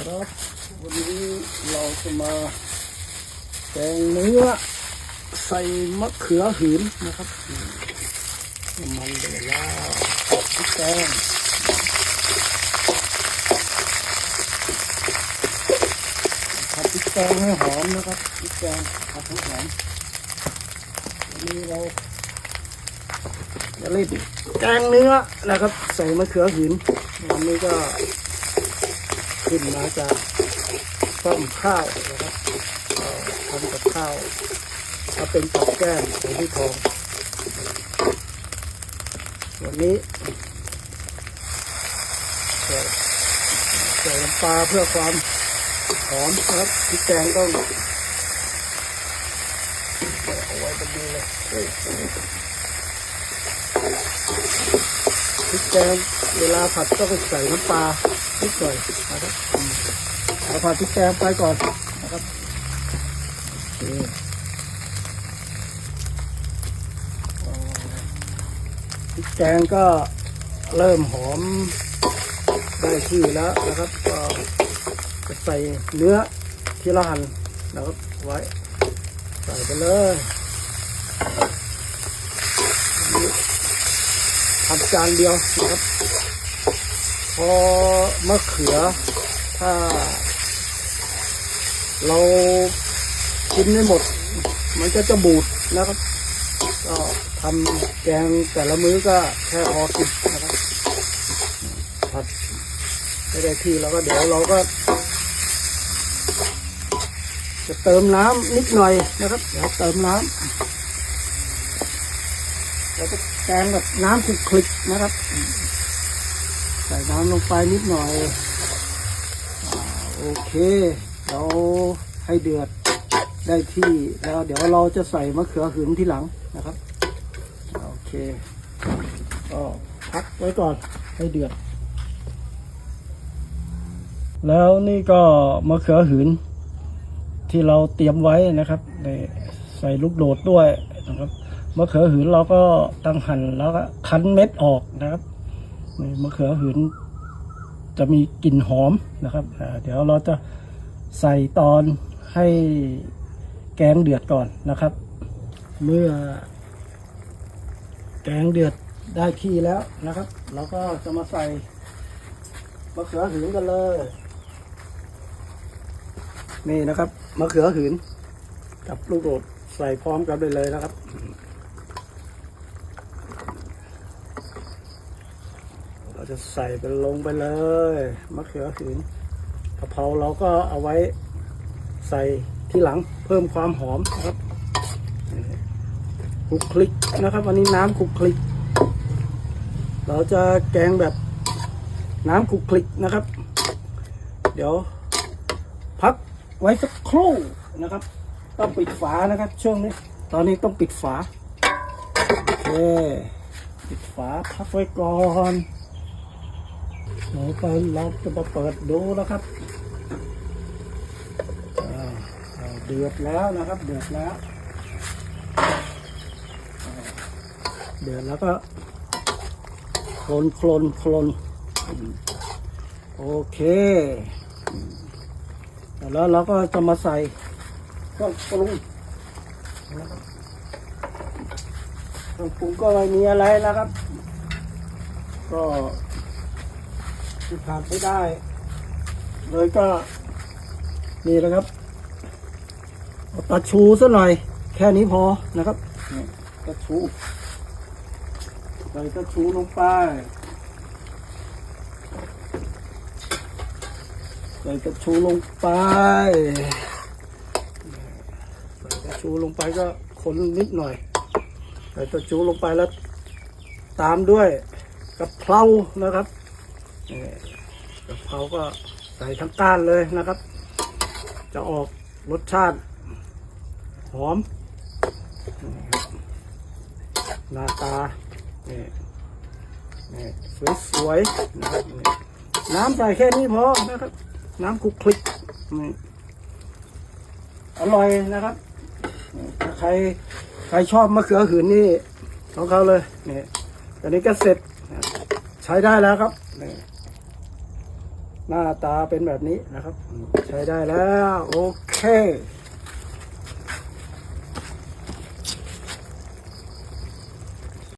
ครับวันนี้เราจะมาแกงเนื้อใส่มะเขือหืนนะครับมันเดือดแล้วพริกแกงผัดพริกแกงให้หอมนะครับพริกแกงผัดให้หอมวันนี้เราจะเล่นแกงเนื้อนะครับ ใส่มะเขือหืนวันนี้ก็ ขึ้นมาจากต้มข้าวนะครับทำกับข้าวถ้าเป็นกับแก้มของพี่ทอง วันนี้ใส่ใส่น้ำปลาเพื่อความหอมครับพริกแกงต้องเอาไว้ตรงนี้เลยเฮ้ย พริกแกงเวลาผัดต้องใส่น้ำปลานิดหน่อยนะครับเอาผัดพริกแกงไปก่อนนะครับโอเคพริกแกงก็เริ่มหอมได้ที่แล้วนะครับ ก็จะใส่เนื้อที่เราหั่นนะครับไว้ ใส่ไปเลย ทำจานเดียวนะครับพอมะเขือถ้า เรากินไม่หมด มันก็จะบูดนะครับ ก็ทำแกงแต่ละมื้อก็แค่พอกินนะครับผัดไม่ได้ที่แล้วก็เดี๋ยวเราก็ จะเติมน้ำนิดหน่อยนะครับ เดี๋ยวเติมน้ำ แล้วก็แกงแบบน้ำคลุกคลิกนะครับ ใส่น้ำลงไปนิดหน่อยอโอเค เราให้เดือดได้ที่แล้วเดี๋ยวเราจะใส่มะเขือหืนที่หลังนะครับ โอเค ก็พักไว้ก่อนให้เดือด แล้วนี่ก็มะเขือหืนที่เราเตรียมไว้นะครับนี่ใส่ลูกโดดด้วยนะครับ มะเขือหืนเราก็ตั้งหั่นแล้วก็คั้นเม็ดออกนะครับมะเขือหืนจะมีกลิ่นหอมนะครับ เดี๋ยวเราจะใส่ตอนให้แกงเดือดก่อนนะครับ เมื่อแกงเดือดได้ที่แล้วนะครับ เราก็จะมาใส่มะเขือหืนกันเลย นี่นะครับมะเขือหืนกับลูกโดดใส่พร้อมกันไปเลยนะครับ เราจะใส่ไปลงไปเลยมะเขือหืนกะเพราเราก็เอาไว้ใส่ที่หลังเพิ่มความหอมนะครับคลุกคลิกนะครับวันนี้น้ำคลุกคลิก เราจะแกงแบบน้ำคลุกคลิกนะครับ เดี๋ยวพักไว้สักครู่นะครับ ต้องปิดฝานะครับช่วงนี้ ตอนนี้ต้องปิดฝาโอเคปิดฝาพักไว้ก่อน เดี๋ยวเราจะมาเปิดดูนะครับเดือดแล้วนะครับ เดือดแล้ว เดือดแล้วก็โคลนโคลนโคลนโอเคแล้วเราก็จะมาใส่เครื่องปรุงนะครับเครื่องปรุงก็ไม่มีอะไรนะครับ ก็ ที่ขาดไม่ได้ เลยก็ นี่นะครับเอาตาชูซะหน่อย แค่นี้พอนะครับนี่ตาชูใส่ตาชูลงไปใส่ตะชูลงไปใส่ตะชูลงไปก็คนนิดหน่อยใส่ตะชูลงไปแล้ว ตามด้วยกะเพรานะครับ กะเพราก็ใส่ทั้งก้านเลยนะครับ จะออกรสชาติ หอมหน้าตานี่นี่สวยๆนะครับน้ำใส่แค่นี้พอนะครับ น้ำคลุกคลิกอร่อยนะครับถ้าใครใครชอบมะเขือหืนนี่ของเขาเลยนี่ตอนนี้ก็เสร็จใช้ได้แล้วครับนี่ หน้าตาเป็นแบบนี้นะครับ ใช้ได้แล้ว โอเค